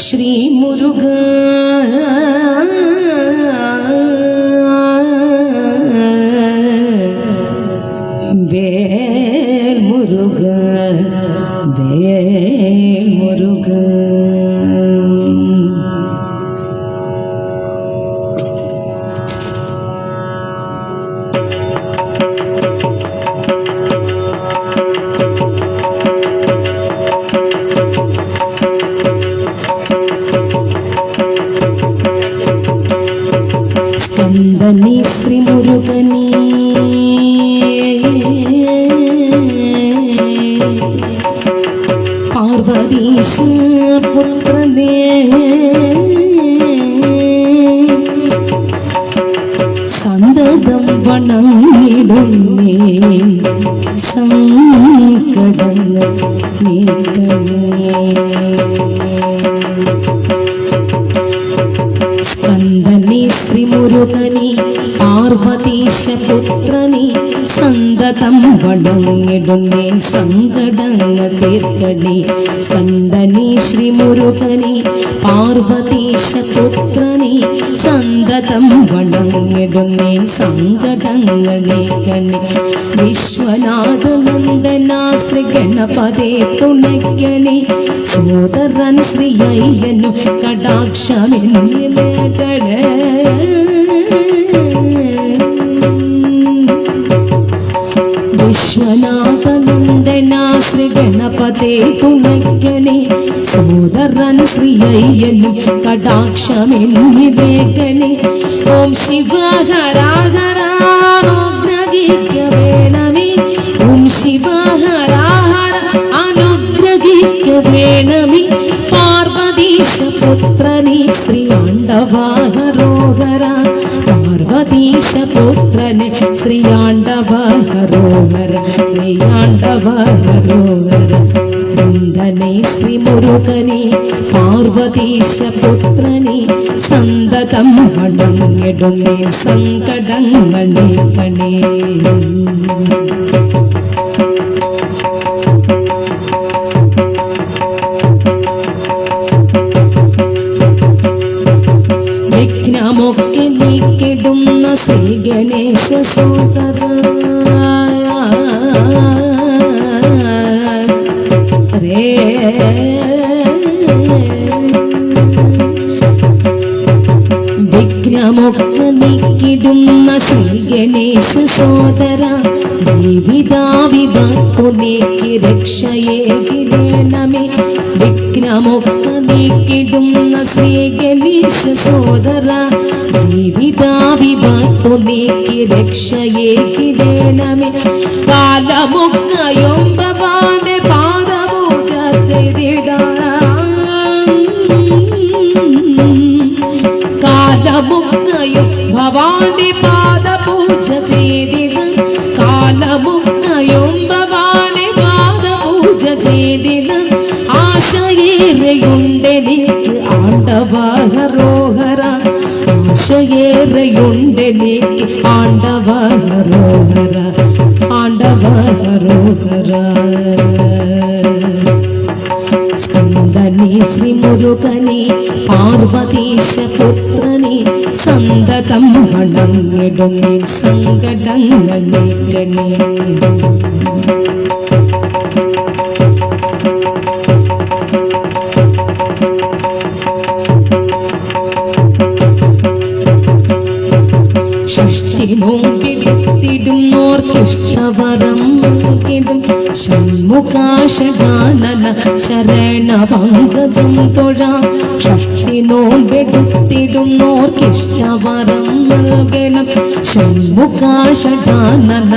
श्री मुरुगा। സ്കന്ദനി ശ്രീ മുരുകനീ പാർവതീശ പുത്രനേ സന്തതം വണങ്ങിടുന്നേ. സങ്കടങ്ങൾ നീക്കണേ ശ്രീമുരുകനി പാർവതീശപുത്രനി സന്തതം വണങ്ങിടുന്നേ സങ്കടങ്ങൾ തീർക്കണി. സന്തനി ശ്രീമുരുകനി പാർവതീശപുത്രനി സന്തതം വണങ്ങിടുന്നേ സങ്കടങ്ങൾ നീക്കണി. വിശ്വനാഥനന്ദന ശ്രീ ഗണപതേ തുണയ്ക്കണി. സോദരൻ ശ്രീ അയ്യനു കടാക്ഷമെന്നിലേക്കടേ വിശ്വനാഥനന്ദന ശ്രീ ഗണപതേ തുണയ്ക്കണേ സോദരൻ ശ്രീ അയ്യനു കടാക്ഷമെന്നിലേക്കണേ ഓം ശിവഹരാഹരാനുഗ്രഹിക്ക വേണമേ ഓം తాండవాహ రోహర పార్వతీశ పుత్రనే శ్రీయాండవాహ రోహర శ్రీయాండవాహ రోహర కుందనే శ్రీ మురుగనే పార్వతీశ పుత్రనే సందతం హడంగడునే సంకడంగణే గణే ഗണേശ സോദര രേ വിഘ്നമൊക്കെ നീക്കിടുന്ന ശ്രീ ഗണേശ സോദര ജീവിതാവിപത്തുനേക്ക് രക്ഷയെ കിടണമേ വിഘ്നമൊക്കെ നീക്കിടുന്ന ശ്രീ యేసు సోదర జీవిత విಭತ್ತು ನೀಕಿ ರಕ್ಷ ಏಕಿದೆ ನಮೆ ಕಾಲ ಮುಕ್ಕ ಎಂಬವಾನೆ ಪಾದವು ಚರ್ಚೆದಿಡ ಕಾಲ ಮುಕ್ಕ ಎಂಬವಾನೆ ಪಾದ ಪೂಜ ಚೇದಿದ ಕಾಲ ಮುಕ್ಕ ಎಂಬವಾನೆ ಪಾದ ಪೂಜ ಚೇದಿದ ಆಶಯೇರೆಯುಂಡ ஏறையுண்டு நீக்கி ஆண்டவர் ரோகரா ஆண்டவர் ரோகரா స్కందని శ్రీ మురుగని పార్వతీశ పుత్రని సందతం సంగడంగణి കൃഷ്ണവരം ഇതും ഷൺമുഖാഷഗാനന ശരണ പങ്കജം തൊഴ. ഷഷ്ടി നോമ്പെടുത്തിടുന്നോർക്കിഷ്ടവരം നൽകണം. ഷൺമുഖാഷഗാനന